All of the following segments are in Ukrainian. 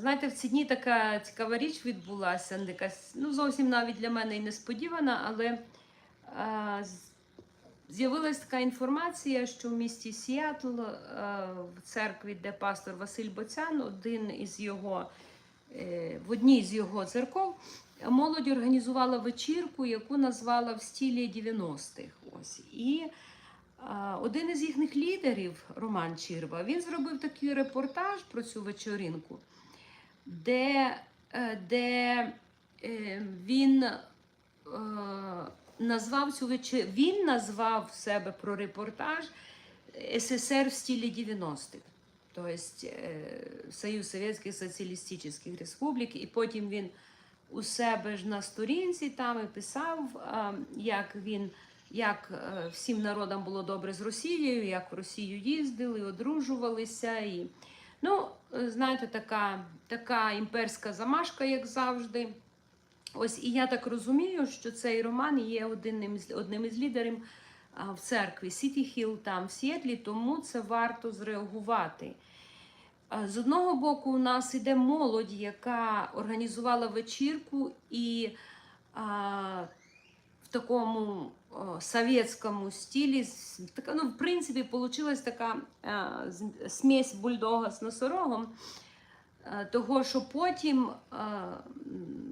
Знаєте, в ці дні така цікава річ відбулася, якась, ну зовсім навіть для мене і несподівана, але а, з- така інформація, що в місті Сіатл а, в церкві, де пастор Василь Боцян, один із його, е, в одній з його церков, молодь організувала вечірку, яку назвала в стілі 90-х. Ось. І один із їхніх лідерів, Роман Чірва, він зробив такий репортаж про цю вечоринку, де, е, де е, він е, назвав цю вечір... він назвав себе про репортаж СССР в стилі 90-х. Тобто Союз Совєтських Соціалістичних Республік, і потім він у себе ж на сторінці там і писав, як він, як всім народам було добре з Росією, як в Росію їздили, одружувалися. І, ну, е, знаєте, така, така імперська замашка, як завжди. Ось і я так розумію, що цей роман є одним із, одним із лідерів в церкві Сіті Хіл там в Сіетлі, тому це варто зреагувати. З одного боку, у нас іде молодь, яка організувала вечірку і а, в такому о, совєтському стилі, така, ну, в принципі, вийшла така з- смесь бульдога з носорогом. Е, Того, що потім е,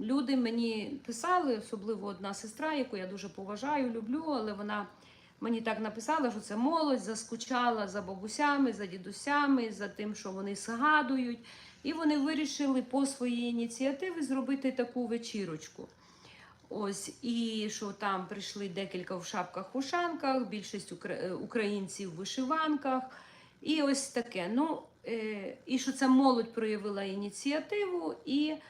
люди мені писали, особливо одна сестра, яку я дуже поважаю, люблю, але вона мені так написала, що це молодь заскучала за бабусями, за дідусями, за тим, що вони згадують. І вони вирішили по своїй ініціативі зробити таку вечірочку. Ось, і що там прийшли декілька в шапках-ушанках, більшість е, українців в вишиванках. І ось таке. Ну, е, і що ця молодь проявила ініціативу, і е,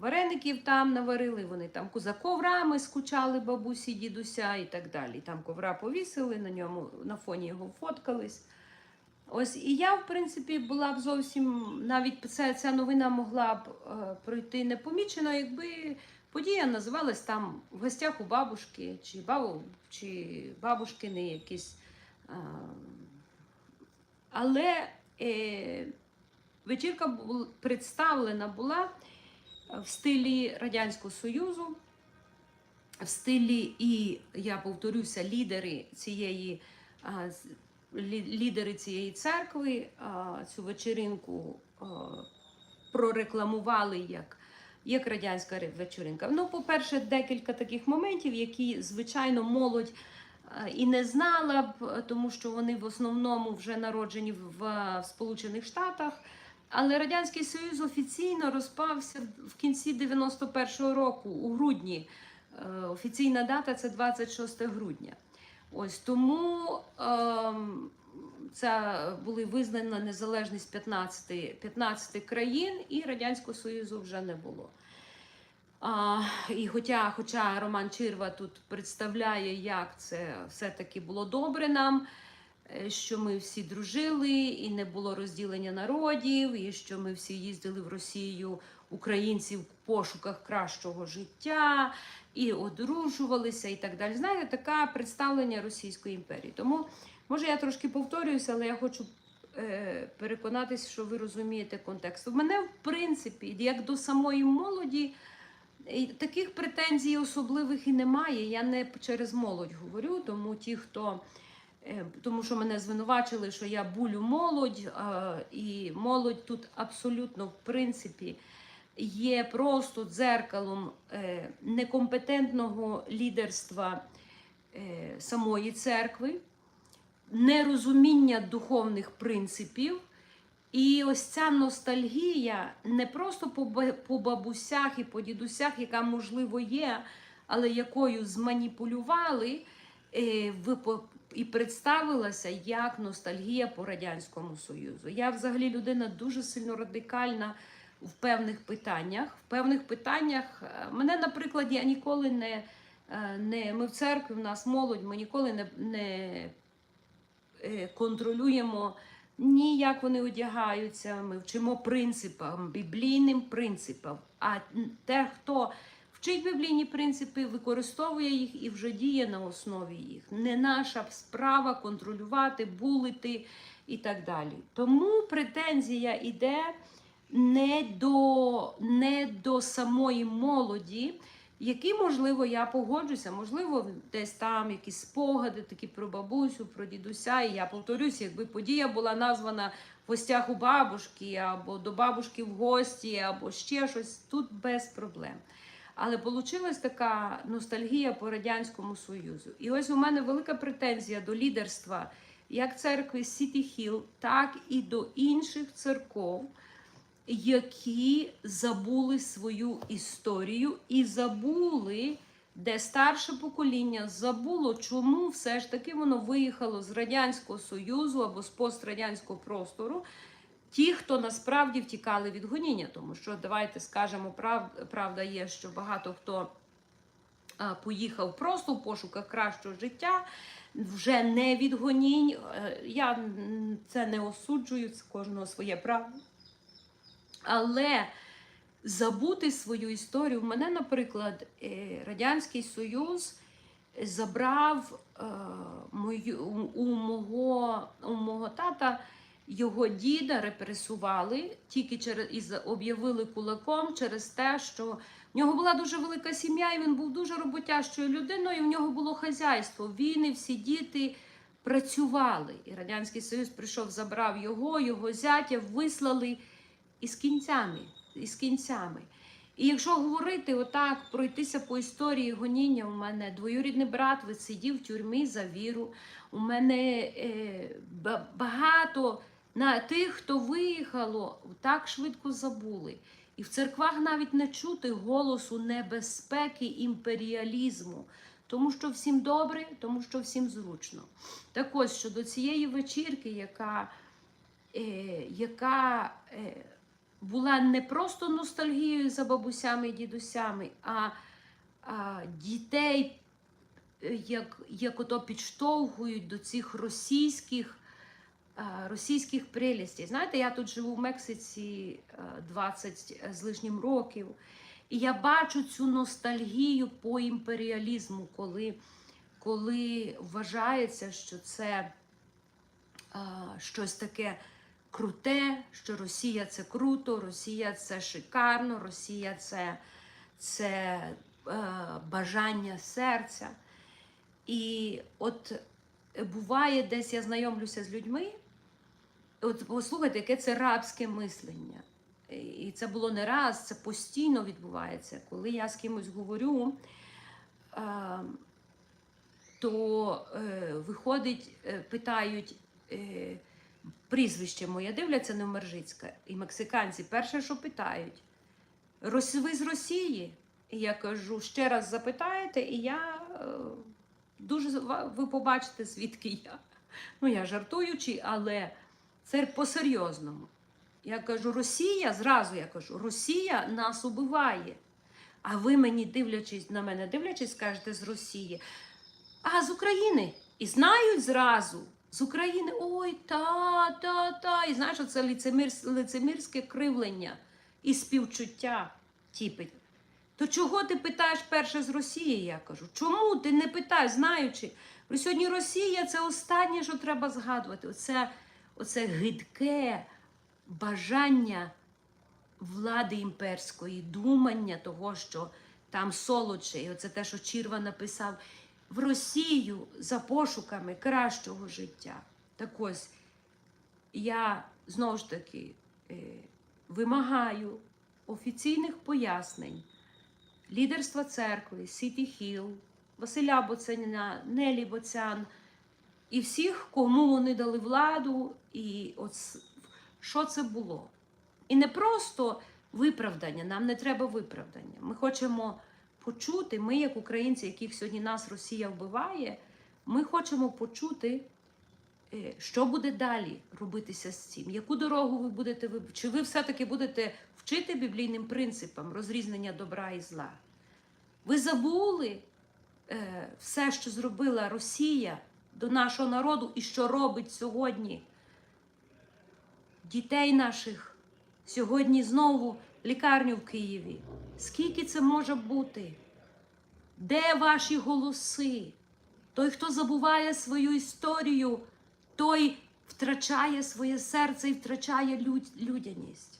вареників там наварили, вони там за коврами скучали бабусі, дідуся і так далі. Там ковра повісили, на ньому на фоні його фоткались. Ось і я, в принципі, була б зовсім навіть ця, ця новина могла б е, пройти непомічено, якби подія називалась там в гостях у бабушки, чи бабу, чи бабушкини якісь. Але е, вечірка представлена була в стилі Радянського Союзу, в стилі, і я повторюся, лідери цієї, лідери цієї церкви цю вечіринку а, прорекламували як. Як радянська вечоринка. Ну, по-перше, декілька таких моментів, які, звичайно, молодь е, і не знала б, тому що вони в основному вже народжені в, в Сполучених Штатах. Але Радянський Союз офіційно розпався в кінці 91-го року, у грудні. Е, Офіційна дата це 26 грудня. Ось тому ем, це були визнана незалежність 15, 15 країн, і Радянського Союзу вже не було. А, і хоча, хоча Роман Чирва тут представляє, як це все-таки було добре нам, е, що ми всі дружили, і не було розділення народів, і що ми всі їздили в Росію, українці в пошуках кращого життя, і одружувалися, і так далі. Знаєте, таке представлення Російської імперії. Тому, може, я трошки повторююся, але я хочу е, переконатися, що ви розумієте контекст. У мене, в принципі, як до самої молоді, таких претензій особливих і немає. Я не через молодь говорю, тому ті, хто. е, Тому що мене звинувачили, що я булю молодь, і молодь тут абсолютно, в принципі, є просто дзеркалом е, некомпетентного лідерства самої церкви, нерозуміння духовних принципів. І ось ця ностальгія не просто по, бабусях і по дідусях, яка можливо є, але якою зманіпулювали е, і представилася як ностальгія по Радянському Союзу. Я взагалі людина дуже сильно радикальна в певних питаннях. В певних питаннях е, мене, наприклад, я ніколи не, е, не ми в церкві, в нас молодь, ми ніколи не, не контролюємо ні як вони одягаються, ми вчимо принципам, біблійним принципам. А те, хто вчить біблійні принципи, використовує їх і вже діє на основі їх. Не наша справа контролювати, булити і так далі. Тому претензія йде не до, не до самої молоді, які, можливо, я погоджуся, можливо, десь там якісь спогади такі про бабусю, про дідуся. І я повторюсь, якби подія була названа в гостях у бабушки, або до бабушки в гості, або ще щось, тут без проблем. Але вийшла така ностальгія по Радянському Союзу. І ось у мене велика претензія до лідерства як церкви Сіті Хіл, так і до інших церков, які забули свою історію і забули, де старше покоління забуло, чому все ж таки воно виїхало з Радянського Союзу або з пострадянського простору. Ті, хто насправді втікали від гоніння, тому що давайте скажемо, прав, правда є, що багато хто поїхав просто в пошуках кращого життя, вже не від гонінь. Е, Я це не осуджую, це кожного своє право. Але забути свою історію. У мене, наприклад, е, Радянський Союз забрав е, у мого, у мого тата. Його діда репресували тільки через і об'явили кулаком через те, що в нього була дуже велика сім'я, і він був дуже роботящою людиною. і В нього було хазяйство. Він і всі діти працювали. І Радянський Союз прийшов, забрав його, його зятя, вислали із кінцями. Із кінцями. І якщо говорити отак, пройтися по історії гоніння, у мене двоюрідний брат висидів в тюрмі за віру. У мене е, багато на тих, хто виїхало, так швидко забули. І в церквах навіть не чути голосу небезпеки імперіалізму, тому що всім добре, тому що всім зручно. Так ось щодо цієї вечірки, яка, е, яка е, була не просто ностальгією за бабусями і дідусями, а, а дітей е, як, як ото підштовхують до цих російських, а, російських прелістей. Знаєте, я тут живу в Мексиці 20 з лишнім років, і я бачу цю ностальгію по імперіалізму, коли, коли вважається, що це а, щось таке круте, що Росія це круто, Росія це шикарно, Росія це, це е, бажання серця. І от буває, десь я знайомлюся з людьми. От послухайте, яке це рабське мислення. І це було не раз, це постійно відбувається. Коли я з кимось говорю, е, то е, виходить, е, питають прізвище моє, дивляться на Мержицька, і мексиканці перше, що питають: ви з Росії? І я кажу, ще раз запитаєте, і я е, дуже ви побачите, звідки я. Ну, я жартуючи, але це по-серйозному. Я кажу, Росія, зразу я кажу, Росія нас убиває. А ви мені дивлячись на мене, дивлячись, скажете з Росії. А з України. І знають зразу. З України, ой, та, та, та. І знаєш, це лицемір, лицемірське кривлення і співчуття тіпить. То чого ти питаєш перше з Росії? Я кажу. Чому ти не питаєш, знаючи? Бо сьогодні Росія це останнє, що треба згадувати. Оце, оце гидке бажання влади імперської, думання того, що там солодше, і оце те, що Чірва написав, в Росію за пошуками кращого життя. Так ось я знову ж таки е, вимагаю офіційних пояснень лідерства церкви, Сіті Хіл, Василя Боцаніна, Нелі Боцян і всіх, кому вони дали владу, і от що це було. І не просто виправдання, нам не треба виправдання. Ми хочемо почути, ми, як українці, яких сьогодні нас Росія вбиває, ми хочемо почути, е, що буде далі робитися з цим, яку дорогу ви будете виб- Чи ви все-таки будете вчити біблійним принципам розрізнення добра і зла? Ви забули е, все, що зробила Росія до нашого народу і що робить сьогодні дітей наших сьогодні знову лікарню в Києві. Скільки це може бути? Де ваші голоси? Той, хто забуває свою історію, той втрачає своє серце і втрачає люд- людяність.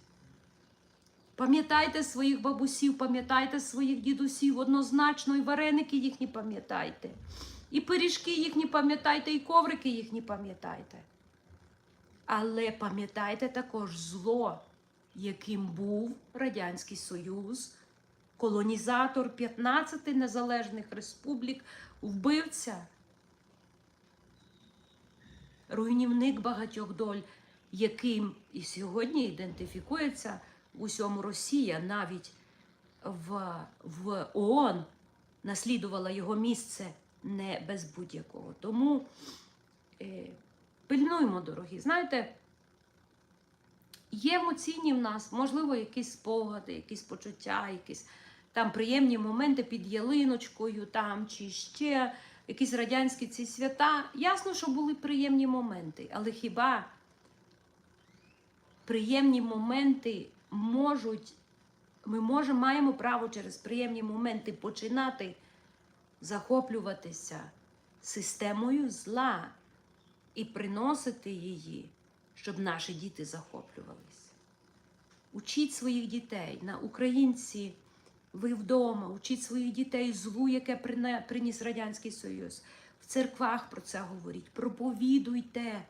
Пам'ятайте своїх бабусів, пам'ятайте своїх дідусів, однозначно, і вареники їхні пам'ятайте. І пиріжки їхні пам'ятайте, і коврики їхні пам'ятайте. Але пам'ятайте також зло, яким був Радянський Союз, колонізатор 15 незалежних республік, вбивця, руйнівник багатьох доль, яким і сьогодні ідентифікується в усьому Росія, навіть в, в ООН наслідувала його місце не без будь-якого. Тому е, пильнуємо, дорогі. Знаєте, є емоційні в нас, можливо, якісь спогади, якісь почуття, якісь там приємні моменти під ялиночкою, там чи ще якісь радянські ці свята. Ясно, що були приємні моменти, але хіба приємні моменти можуть, ми можемо, маємо право через приємні моменти починати захоплюватися системою зла і приносити її, щоб наші діти захоплювалися. Учіть своїх дітей на українці. Ви вдома, учіть своїх дітей злу, яке приніс Радянський Союз. В церквах про це говоріть. Проповідуйте,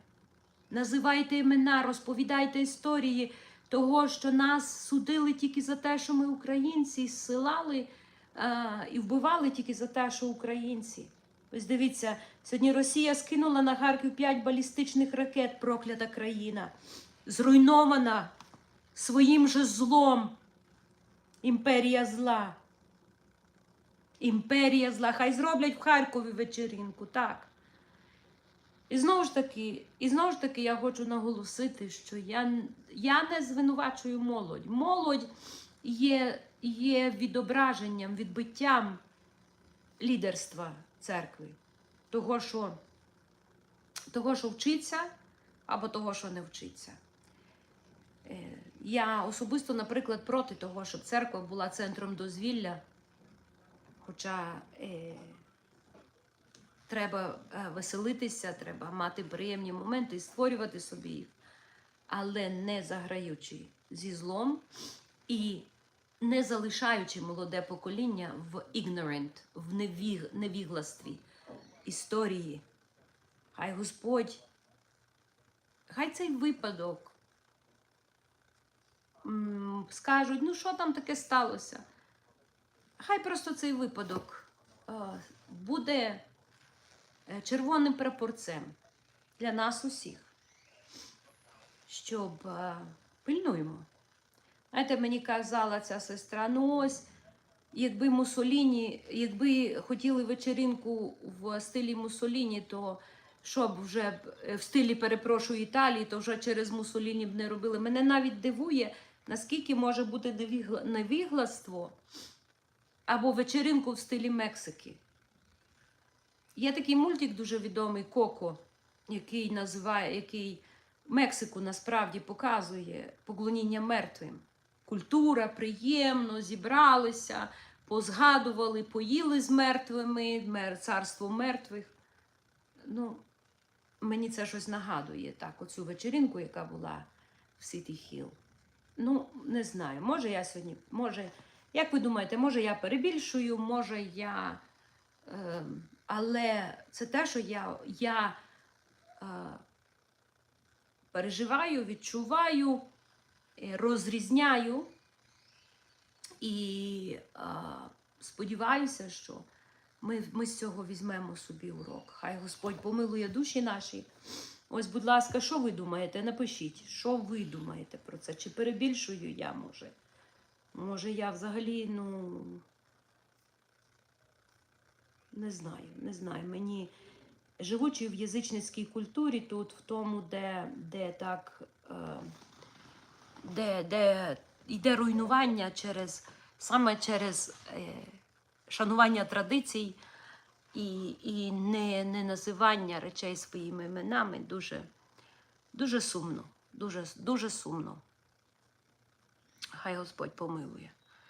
називайте імена, розповідайте історії того, що нас судили тільки за те, що ми українці, зсилали а, і вбивали тільки за те, що українці. Ось дивіться, сьогодні Росія скинула на Харків 5 балістичних ракет, проклята країна, зруйнована своїм же злом. Імперія зла. Імперія зла. Хай зроблять в Харкові вечеринку, так. І знову ж таки, і знову ж таки я хочу наголосити, що я, я не звинувачую молодь. Молодь є, є відображенням, відбиттям лідерства церкви. Того, що, того, що вчиться, або того, що не вчиться. Я особисто, наприклад, проти того, щоб церква була центром дозвілля. Хоча е, треба е, веселитися, треба мати приємні моменти і створювати собі їх, але не заграючи зі злом і не залишаючи молоде покоління в ignorant, в невіг, невігластві історії. Хай Господь, хай цей випадок скажуть, ну що там таке сталося? Хай просто цей випадок е, буде е, червоним прапорцем для нас усіх, щоб е, пильнуємо. Знаєте, мені казала ця сестра, ну ось, якби Мусоліні, якби хотіли вечеринку в стилі Мусоліні, то щоб вже в стилі перепрошую Італії, то вже через Мусоліні б не робили. Мене навіть дивує, наскільки може бути невігластво або вечеринку в стилі Мексики. Є такий мультик дуже відомий Коко, який називає, який Мексику насправді показує поклоніння мертвим. Культура приємно, зібралися, позгадували, поїли з мертвими, мер- царство мертвих. Ну, мені це щось нагадує так, оцю вечеринку, яка була в Сіті Хіл. Ну, не знаю, може я сьогодні, може, як ви думаєте, може я перебільшую, може я. Е, але це те, що я, я е, переживаю, відчуваю, е, розрізняю і е, сподіваюся, що ми, ми з цього візьмемо собі урок. Хай Господь помилує душі наші. Ось, будь ласка, що ви думаєте? Напишіть, що ви думаєте про це? Чи перебільшую я, може? Може, я взагалі, ну. Не знаю, не знаю. Мені живучи в язичницькій культурі, тут в тому, де, де так, е, де, де йде руйнування через саме через е, шанування традицій і, і не, не називання речей своїми іменами, дуже, дуже сумно. Дуже, дуже сумно. Хай Господь помилує.